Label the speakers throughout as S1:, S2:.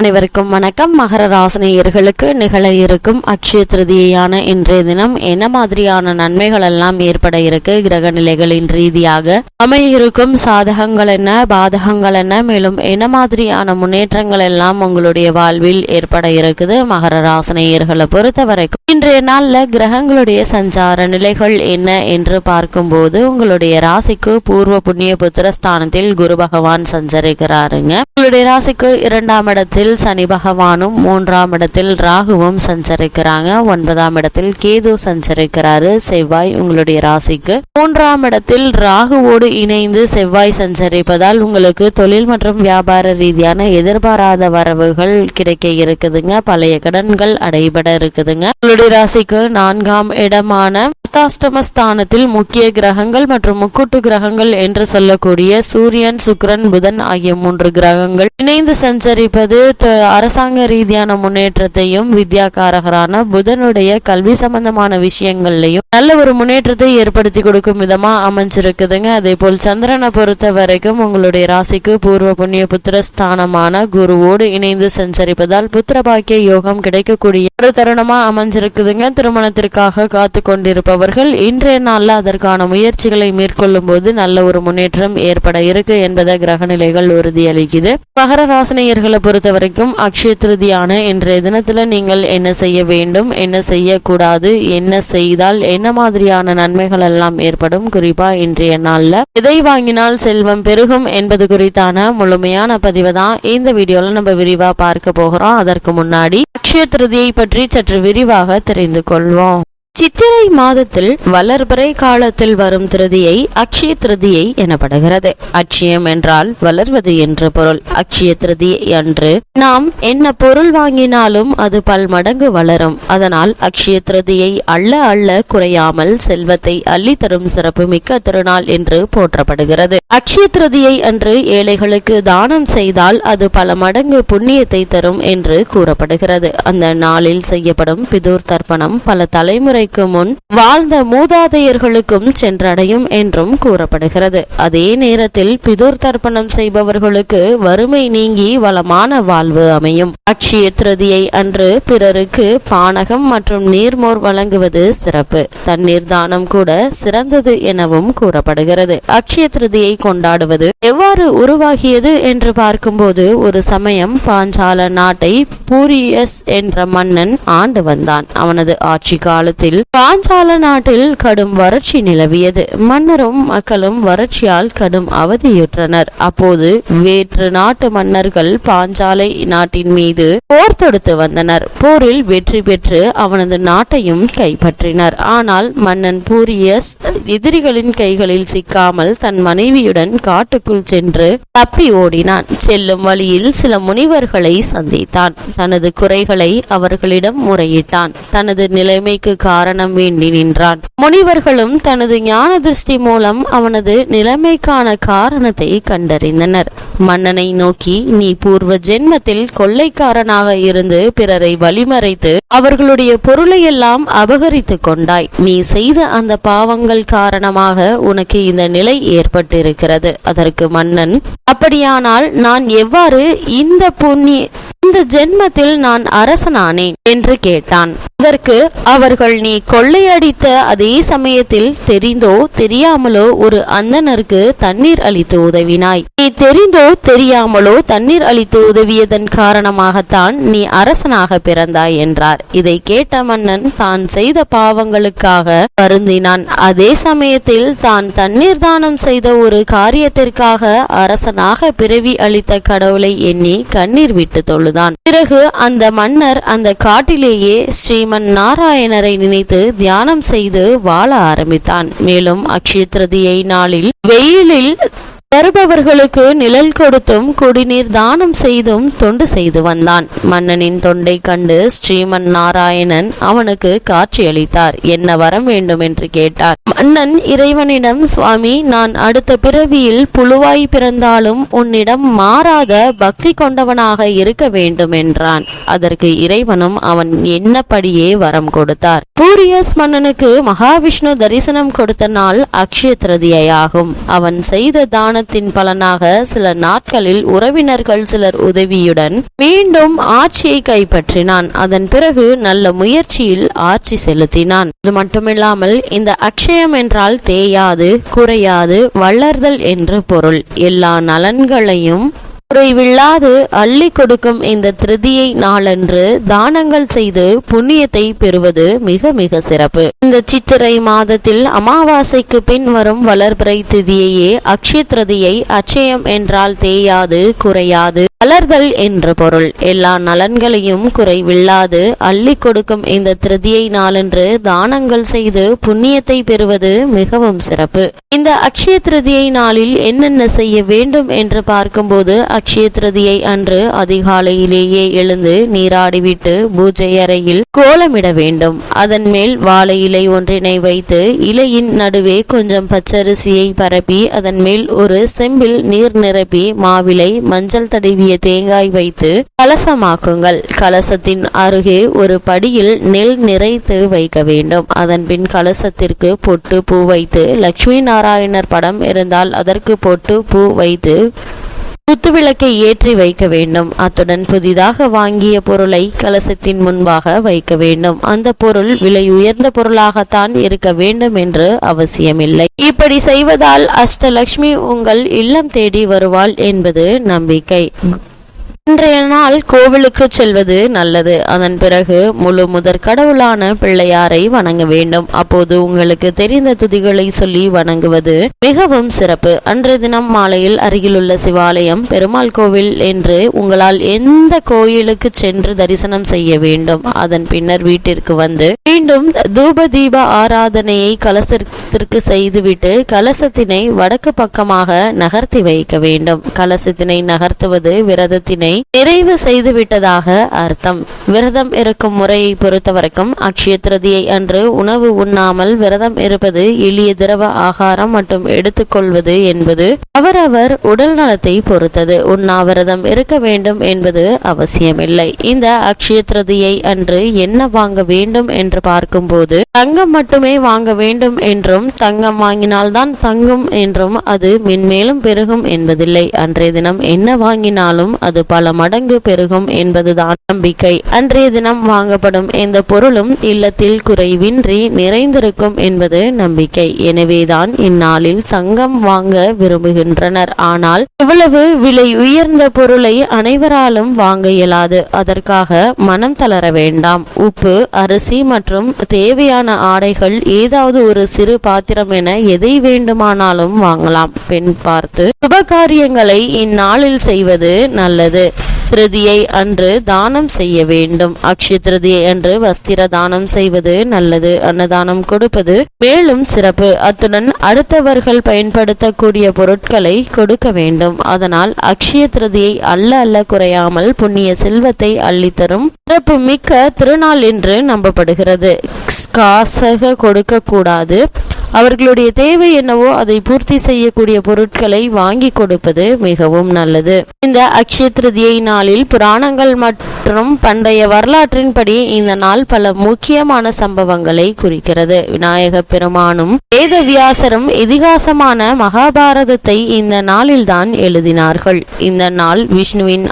S1: அனைவருக்கும் வணக்கம். மகர ராசினியர்களுக்கு நிகழ இருக்கும் அக்ஷய திருதியான இன்றைய தினம் என்ன மாதிரியான நன்மைகள் எல்லாம் ஏற்பட இருக்கு? கிரக நிலைகளின் ரீதியாக அமைய இருக்கும் சாதகங்கள் என்ன? பாதகங்கள் என்ன? மேலும் என்ன மாதிரியான முன்னேற்றங்கள் எல்லாம் உங்களுடைய வாழ்வில் ஏற்பட இருக்குது? மகர ராசினியர்களை பொறுத்த வரைக்கும் இன்றைய நாளில் கிரகங்களுடைய சஞ்சார நிலைகள் என்ன என்று பார்க்கும்போது உங்களுடைய ராசிக்கு பூர்வ புண்ணிய ஸ்தானத்தில் குரு பகவான் சஞ்சரிக்கிறாருங்க. உங்களுடைய ராசிக்கு இரண்டாம் இடத்தில் சனி பகவானும் மூன்றாம் இடத்தில் ராகுவும் சஞ்சரிக்கிறாங்க. ஒன்பதாம் இடத்தில் கேது சஞ்சரிக்கிறாரு செவ்வாய் உங்களுடைய ராசிக்கு. மூன்றாம் இடத்தில் ராகுவோடு இணைந்து செவ்வாய் சஞ்சரிப்பதால் உங்களுக்கு தொழில் மற்றும் வியாபார ரீதியான எதிர்பாராத வரவுகள் கிடைக்க இருக்குதுங்க. பழைய கடன்கள் அடைபட இருக்குதுங்க. ராசிக்கு நான்காம் இடமான அர்த்தாஷ்டமஸ்தானத்தில் முக்கிய கிரகங்கள் மற்றும் முக்கூட்டு கிரகங்கள் என்று சொல்லக்கூடிய சூரியன் சுக்கிரன் புதன் ஆகிய மூன்று கிரகங்கள் இணைந்து சஞ்சரிப்பது அரசாங்க ரீதியான முன்னேற்றத்தையும் வித்யாகாரகரான புதனுடைய கல்வி சம்பந்தமான விஷயங்கள்லையும் நல்ல ஒரு முன்னேற்றத்தை ஏற்படுத்தி கொடுக்கும் விதமா அமைஞ்சிருக்குதுங்க. அதே போல் சந்திரனை பொறுத்த வரைக்கும் உங்களுடைய ராசிக்கு பூர்வ புண்ணிய புத்திரஸ்தானமான குருவோடு இணைந்து சஞ்சரிப்பதால் புத்திர பாக்கிய யோகம் கிடைக்கக்கூடிய ஒரு தருணமா அமைஞ்சிருக்குதுங்க. திருமணத்திற்காக காத்து கொண்டிருப்பவர் அவர்கள் இன்றைய நாளில் அதற்கான முயற்சிகளை மேற்கொள்ளும் போது நல்ல ஒரு முன்னேற்றம் ஏற்பட இருக்கு என்பதை கிரகநிலைகள் உறுதியளிக்குது. மகர ராசினியர்களை பொறுத்த வரைக்கும் அக்ஷய திருதியான இன்றைய தினத்துல நீங்கள் என்ன செய்ய வேண்டும் என்ன செய்யக்கூடாது என்ன செய்தால் என்ன மாதிரியான நன்மைகள் எல்லாம் ஏற்படும்? குறிப்பா இன்றைய நாளில். எதை வாங்கினால் செல்வம் பெருகும் என்பது குறித்தான முழுமையான பதிவு தான் இந்த வீடியோல நம்ம விரிவா பார்க்க போகிறோம். அதற்கு முன்னாடி அக்ஷய திருதியை பற்றி சற்று விரிவாக தெரிந்து கொள்வோம். சித்திரை மாதத்தில் வளர்பிறை காலத்தில் வரும் திருதியை அக்ஷய திருதியை எனப்படுகிறது. அட்சயம் என்றால் வளர்வது என்று பொருள். அக்ஷய திருதியை அன்று நாம் என்ன பொருள் வாங்கினாலும் அது பல்மடங்கு வளரும். அதனால் அக்ஷய திருதியை அள்ள அள்ள குறையாமல் செல்வத்தை அள்ளி தரும் சிறப்பு மிக்க திருநாள் என்று போற்றப்படுகிறது. அக்ஷய திருதியை அன்று ஏழைகளுக்கு தானம் செய்தால் அது பல மடங்கு புண்ணியத்தை தரும் என்று கூறப்படுகிறது. அந்த நாளில் செய்யப்படும் பிதூர் தர்ப்பணம் பல தலைமுறை தலைமுறைக்கு முன் வாழ்ந்த மூதாதையர்களுக்கும் சென்றடையும் என்றும் கூறப்படுகிறது. அதே நேரத்தில் பிதூர் தர்ப்பணம் செய்பவர்களுக்கு வறுமை நீங்கி வளமான வாழ்வு அமையும். அக்ஷய திருதியை அன்று பிறருக்கு பானகம் மற்றும் நீர்மோர் வழங்குவது சிறப்பு. தண்ணீர் தானம் கூட சிறந்தது எனவும் கூறப்படுகிறது. அக்ஷய திருதியை கொண்டாடுவது எவ்வாறு உருவாகியது என்று பார்க்கும்போது ஒரு சமயம் பாஞ்சால நாட்டை பூரியஸ் என்ற மன்னன் ஆண்டு வந்தான். அவனது ஆட்சி காலத்தில் பாஞ்சால நாட்டில் கடும் வறட்சி நிலவியது. மன்னரும் மக்களும் வறட்சியால் கடும் அவதியுற்றனர். அப்போது வேற்று நாட்டு மன்னர்கள் பாஞ்சாலை நாட்டின் மீது போர் தொடுத்து வந்தனர். போரில் வெற்றி பெற்று அவனது நாட்டையும் கைப்பற்றினர். ஆனால் மன்னன் பூரியஸ் எதிரிகளின் கைகளில் சிக்காமல் தன் மனைவியுடன் காட்டுக்குள் சென்று தப்பி ஓடினான். செல்லும் வழியில் சில முனிவர்களை சந்தித்தான். தனது குறைகளை அவர்களிடம் முறையிட்டான். தனது நிலைமைக்கு காரணம் வேண்டி நின்றான். முனிவர்களும் தனது ஞான திருஷ்டி மூலம் அவனது நிலைமைக்கான காரணத்தை கண்டறிந்தனர். மன்னனை நோக்கி நீ பூர்வ ஜென்மத்தில் கொள்ளைக்காரனாக இருந்து பிறரை வழிமறைத்து அவர்களுடைய பொருளையெல்லாம் அபகரித்து கொண்டாய். நீ செய்த அந்த பாவங்கள் காரணமாக உனக்கு இந்த நிலை ஏற்பட்டிருக்கிறது. அதற்கு மன்னன் அப்படியானால் நான் எவ்வாறு இந்த புண்ணிய இந்த ஜென்மத்தில் நான் அரசனானேன்? என்று கேட்டான். அதற்கு அவர்கள் நீ கொள்ளையடித்த அதே சமயத்தில் தெரிந்தோ தெரியாமலோ ஒரு அந்தணருக்கு தண்ணீர் அளித்து உதவினாய். நீ தெரிந்தோ தெரியாமலோ தண்ணீர் அளித்து உதவியதன் காரணமாகத்தான் நீ அரசனாக பிறந்தாய் என்றார். இதை கேட்ட மன்னன் தான் செய்த பாவங்களுக்காக வருந்தினான். அதே சமயத்தில் தான் தண்ணீர் தானம் செய்த ஒரு காரியத்திற்காக அரசனாக பிறவி அளித்த கடவுளை எண்ணி கண்ணீர் விட்டு தொழுதான். பிறகு அந்த மன்னர் அந்த காட்டிலேயே ஸ்ரீமன் நாராயணரை நினைத்து தியானம் செய்து வாழ ஆரம்பித்தான். மேலும் அக்ஷய திருதியை நாளில் வெயிலில் வருபவர்களுக்கு நிழல் கொடுத்தும் குடிநீர் தானம் செய்தும் தொண்டு செய்து வந்தான். மன்னனின் தொண்டை கண்டு ஸ்ரீமன் நாராயணன் அவனுக்கு காட்சியளித்தார். என்ன வரம் வேண்டும்? என்று கேட்டார். மன்னன் இறைவனிடம் சுவாமி நான் அடுத்த பிறவியில் புழுவாய் பிறந்தாலும் உன்னிடம் மாறாத பக்தி கொண்டவனாக இருக்க வேண்டும் என்றான். அதற்கு இறைவனும் அவன் என்னப்படியே வரம் கொடுத்தார். பூரியஸ் மன்னனுக்கு மகாவிஷ்ணு தரிசனம் கொடுத்த நாள் அக்ஷய திருதியாகும் அவன் செய்த தானத்தின் பலனாக சில நாட்களில் உறவினர்கள் சிலர் உதவியுடன் மீண்டும் ஆட்சியை கைப்பற்றினான். அதன் பிறகு நல்ல முயற்சியில் ஆட்சி செலுத்தினான். இது மட்டுமில்லாமல் இந்த அக்ஷயம் என்றால் தேயாது குறையாது வளர்தல் என்று பொருள். எல்லா நலன்களையும் குறைவில்லாது அள்ளி கொடுக்கும் இந்த திருதியை நாளன்று தானங்கள் செய்து புண்ணியத்தை பெறுவது மிக மிக சிறப்பு. இந்த சித்திரை மாதத்தில் அமாவாசைக்கு பின் வரும் வளர்பிறை திதியையே அக்ஷய திருதியை அச்சயம் என்றால் தேயாது குறையாது. வளர்தல் என்று பொருள். எல்லா நலன்களையும் குறைவில்லாது அள்ளி கொடுக்கும் இந்த திருதியை நாளன்று தானங்கள் செய்து புண்ணியத்தை பெறுவது மிகவும் சிறப்பு. இந்த அக்ஷய திருதியை நாளில் என்னென்ன செய்ய வேண்டும் என்று பார்க்கும்போது அக்ஷய திருதியை அன்று அதிகாலையிலேயே எழுந்து நீராடிவிட்டு பூஜை அறையில் கோலமிட வேண்டும். அதன் மேல் வாழை இலை ஒன்றினை வைத்து இலையின் நடுவே கொஞ்சம் பச்சரிசியை பரப்பி அதன் மேல் ஒரு செம்பில் நீர் நிரப்பி மாவிலை மஞ்சள் தடவிய தேங்காய் வைத்து கலசமாக்குங்கள். கலசத்தின் அருகே ஒரு படியில் நெல் நிறைத்து வைக்க வேண்டும். அதன் பின் கலசத்திற்கு பொட்டு பூ வைத்து லட்சுமி நாராயணர் படம் இருந்தால் அதற்கு பொட்டு பூ வைத்து குத்துவிளக்கை ஏற்றி வைக்க வேண்டும். அத்துடன் புதிதாக வாங்கிய பொருளை கலசத்தின் முன்பாக வைக்க வேண்டும். அந்த பொருள் விலை உயர்ந்த பொருளாகத்தான் இருக்க வேண்டும் என்று அவசியமில்லை. இப்படி செய்வதால் அஷ்டலக்ஷ்மி உங்கள் இல்லம் தேடி வருவாள் என்பது நம்பிக்கை. இன்றைய நாள் கோவிலுக்கு செல்வது நல்லது. அதன் பிறகு முழு முதற் கடவுளான பிள்ளையாரை வணங்க வேண்டும். அப்போது உங்களுக்கு தெரிந்த துதிகளை சொல்லி வணங்குவது மிகவும் சிறப்பு. அன்றைய தினம் மாலையில் அருகிலுள்ள சிவாலயம் பெருமாள் கோவில் என்று உங்களால் எந்த கோயிலுக்கு சென்று தரிசனம் செய்ய வேண்டும். அதன் பின்னர் வீட்டிற்கு வந்து மீண்டும் தூப தீப ஆராதனையை கலசத்திற்கு செய்துவிட்டு கலசத்தினை வடக்கு பக்கமாக நகர்த்தி வைக்க வேண்டும். கலசத்தினை நகர்த்துவது விரதத்தினை நிறைவு செய்துவிட்டதாக அர்த்தம். விரதம் இருக்கும் முறையை பொறுத்தவரைக்கும் அக்ஷய திருதியை அன்று உணவு உண்ணாமல் விரதம் இருப்பது எளிய திரவ ஆகாரம் மட்டும் எடுத்துக்கொள்வது என்பது அவரவர் உடல் நலத்தை பொறுத்தது. உண்ணாவிரதம் இருக்க வேண்டும் என்பது அவசியமில்லை. இந்த அக்ஷய திருதியை அன்று என்ன வாங்க வேண்டும் என்று பார்க்கும்போது தங்கம் மட்டுமே வாங்க வேண்டும் என்றும் தங்கம் வாங்கினால்தான் தங்கும் என்றும் அது மென்மேலும் பெருகும் என்பதில்லை. அன்றைய தினம் என்ன வாங்கினாலும் அது பல மடங்கு பெருகும் என்பதுதான் நம்பிக்கை. அன்றைய தினம் வாங்கப்படும் எந்த பொருளும் இல்லத்தில் குறைவின்றி நிறைந்திருக்கும் என்பது நம்பிக்கை. எனவேதான் இந்நாளில் தங்கம் வாங்க விரும்புகின்றனர். ஆனால் இவ்வளவு விலை உயர்ந்த பொருளை அனைவராலும் வாங்க இயலாது. அதற்காக மனம் தளர வேண்டாம். உப்பு அரிசி மற்றும் தேவையான ஆடைகள் ஏதாவது ஒரு சிறு பாத்திரம் என எதை வேண்டுமானாலும் வாங்கலாம். பெண் பார்த்து சுபகாரியங்களை இந்நாளில் செய்வது நல்லது. திருதியை அன்று தானம் செய்ய வேண்டும். அக்ஷய திருதியை அன்று வஸ்திர தானம் செய்வது நல்லது. அன்னதானம் கொடுப்பது மேலும் சிறப்பு. அத்துடன் அடுத்தவர்கள் பயன்படுத்தக்கூடிய பொருட்களை கொடுக்க வேண்டும். அதனால் அக்ஷய திருதியை அல்ல அல்ல குறையாமல் புண்ணிய செல்வத்தை அள்ளித்தரும் சிறப்பு மிக்க திருநாள் என்று நம்பப்படுகிறது. காசக கொடுக்க கூடாது அவர்களுடைய தேவை என்னவோ அதை பூர்த்தி செய்யக்கூடிய பொருட்களை வாங்கி கொடுப்பது மிகவும் நல்லது. இந்த அக்ஷய திருதியை நாளில் புராணங்கள் மற்றும் பண்டைய வரலாற்றின்படி இந்த நாள் பல முக்கியமான சம்பவங்களை குறிக்கிறது. விநாயக பெருமானும் வேதவியாசரும் இதிகாசமான மகாபாரதத்தை இந்த நாளில்தான் எழுதினார்கள். இந்த நாள் விஷ்ணுவின்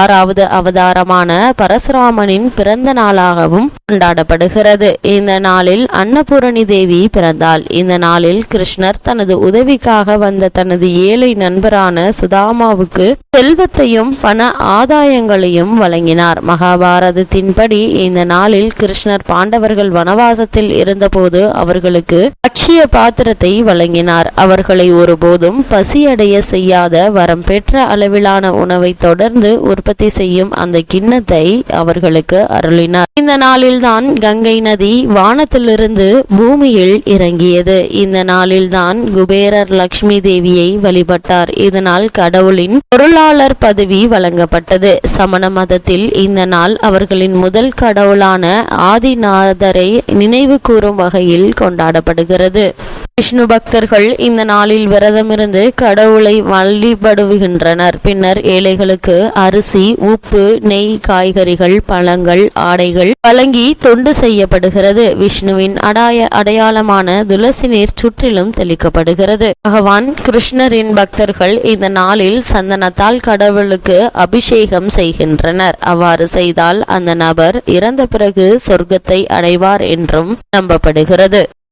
S1: ஆறாவது அவதாரமான பரசுராமனின் பிறந்த நாளாகவும் கொண்டாடப்படுகிறது. இந்த நாளில் அன்னபூரணி தேவி பிறந்தாள். இந்த நாளில் கிருஷ்ணர் தனது உதவிக்காக வந்த தனது ஏழை நண்பரான சுதாமாவுக்கு செல்வத்தையும் பண ஆதாயங்களையும் வழங்கினார். மகாபாரதத்தின்படி இந்த நாளில் கிருஷ்ணர் பாண்டவர்கள் வனவாசத்தில் இருந்தபோது அவர்களுக்கு அக்ஷய பாத்திரத்தை வழங்கினார். அவர்களை ஒருபோதும் பசியடைய செய்யாத வரம் பெற்ற அளவிலான உணவை தொடர்ந்து உற்பத்தி செய்யும் அந்த கிண்ணத்தை அவர்களுக்கு அருளினார். இந்த நாளில்தான் கங்கை நதி வானத்திலிருந்து பூமியில் இறங்கியது. இந்த நாளில்தான் குபேரர் லக்ஷ்மி தேவியை வழிபட்டார். இதனால் கடவுளின் பொருளாளர் பதவி வழங்கப்பட்டது. சமண மதத்தில் இந்த நாள் அவர்களின் முதல் கடவுளான ஆதிநாதரை நினைவு கூறும் வகையில் கொண்டாடப்படுகிறது. வருகிறது விஷ்ணு பக்தர்கள் இந்த நாளில் விரதமிருந்து கடவுளை வழிபடுகின்றனர். பின்னர் ஏழைகளுக்கு அரிசி உப்பு நெய் காய்கறிகள் பழங்கள் ஆடைகள் வழங்கி தொண்டு செய்யப்படுகிறது. விஷ்ணுவின் அடாய அடையாளமான துளசி நீர் சுற்றிலும் தெளிக்கப்படுகிறது. பகவான் கிருஷ்ணரின் பக்தர்கள் இந்த நாளில் சந்தனத்தால் கடவுளுக்கு அபிஷேகம் செய்கின்றனர். அவ்வாறு செய்தால் அந்த நபர் இறந்த பிறகு சொர்க்கத்தை அடைவார் என்றும் நம்பப்படுகிறது.